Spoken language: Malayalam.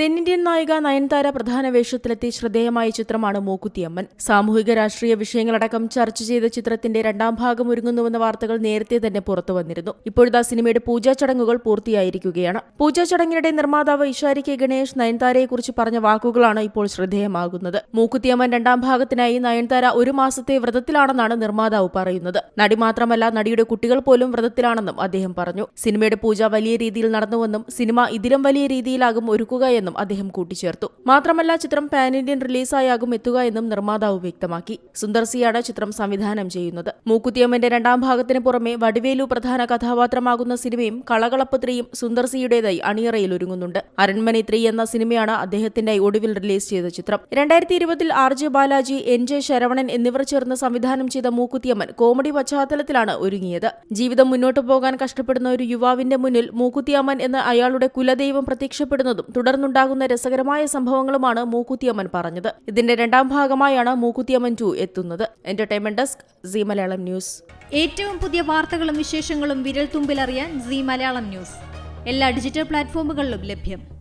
തെന്നിന്ത്യൻ നായിക നയൻതാര പ്രധാന വേഷത്തിലെത്തി ശ്രദ്ധേയമായ ചിത്രമാണ് മൂക്കുത്തിയമ്മൻ. സാമൂഹിക രാഷ്ട്രീയ വിഷയങ്ങളടക്കം ചർച്ച ചെയ്ത ചിത്രത്തിന്റെ രണ്ടാം ഭാഗം ഒരുങ്ങുന്നുവെന്ന വാർത്തകൾ നേരത്തെ തന്നെ പുറത്തു വന്നിരുന്നു. ഇപ്പോഴത്തെ സിനിമയുടെ പൂജാ ചടങ്ങുകൾ പൂർത്തിയായിരിക്കുകയാണ്. പൂജാ ചടങ്ങിനിടെ നിർമ്മാതാവ് ഇഷാരി കെ ഗണേഷ് നയൻതാരയെക്കുറിച്ച് പറഞ്ഞ വാക്കുകളാണ് ഇപ്പോൾ ശ്രദ്ധേയമാകുന്നത്. മൂക്കുത്തിയമ്മൻ രണ്ടാം ഭാഗത്തിനായി നയൻതാര ഒരു മാസത്തെ വ്രതത്തിലാണെന്നാണ് നിർമ്മാതാവ് പറയുന്നത്. നടി മാത്രമല്ല നടിയുടെ കുട്ടികൾ പോലും വ്രതത്തിലാണെന്നും അദ്ദേഹം പറഞ്ഞു. സിനിമയുടെ പൂജ വലിയ രീതിയിൽ നടന്നുവെന്നും സിനിമ ഇതിലും വലിയ രീതിയിലാകും ഒരുക്കുക എന്നും അദ്ദേഹം കൂട്ടിച്ചേർത്തു. മാത്രമല്ല ചിത്രം പാൻ ഇന്ത്യൻ റിലീസായാകും എത്തുക എന്നും നിർമ്മാതാവ് വ്യക്തമാക്കി. സുന്ദർ സിയാണ് ചിത്രം സംവിധാനം ചെയ്യുന്നത്. മൂക്കുത്തിയമ്മന്റെ രണ്ടാം ഭാഗത്തിന് പുറമെ വടിവേലു പ്രധാന കഥാപാത്രമാകുന്ന സിനിമയും കളകളപ്പ് ത്രീയും സുന്ദർ സിയുടേതായി അണിയറയിൽ ഒരുങ്ങുന്നുണ്ട്. അരൺമണി ത്രീ എന്ന സിനിമയാണ് അദ്ദേഹത്തിന്റെ ഒടുവിൽ റിലീസ് ചെയ്ത ചിത്രം. രണ്ടായിരത്തി ഇരുപതിൽ R J Balaji N J Saravanan എന്നിവർ ചേർന്ന് സംവിധാനം ചെയ്ത മൂക്കുത്തിയമ്മൻ കോമഡി പശ്ചാത്തലത്തിലാണ് ഒരുങ്ങിയത്. ജീവിതം മുന്നോട്ടു പോകാൻ കഷ്ടപ്പെടുന്ന ഒരു യുവാവിന്റെ മുന്നിൽ മൂക്കുത്തിയമ്മൻ എന്ന അയാളുടെ കുലദൈവം പ്രത്യക്ഷപ്പെടുന്നതും തുടർന്നുണ്ടാകുന്ന രസകരമായ സംഭവങ്ങളുമാണ് മൂക്കുത്തിയമ്മൻ പറഞ്ഞത്. ഇതിന്റെ രണ്ടാം ഭാഗമായാണ് മൂക്കുത്തിയമ്മൻ ടു എത്തുന്നത്. Entertainment desk Zee Malayalam news. ഏറ്റവും പുതിയ വാർത്തകളും വിശേഷങ്ങളും വിരൽ തുമ്പിലറിയാൻ സി മലയാളം ന്യൂസ്. എല്ലാ ഡിജിറ്റൽ പ്ലാറ്റ്ഫോമുകളിലും ലഭ്യം.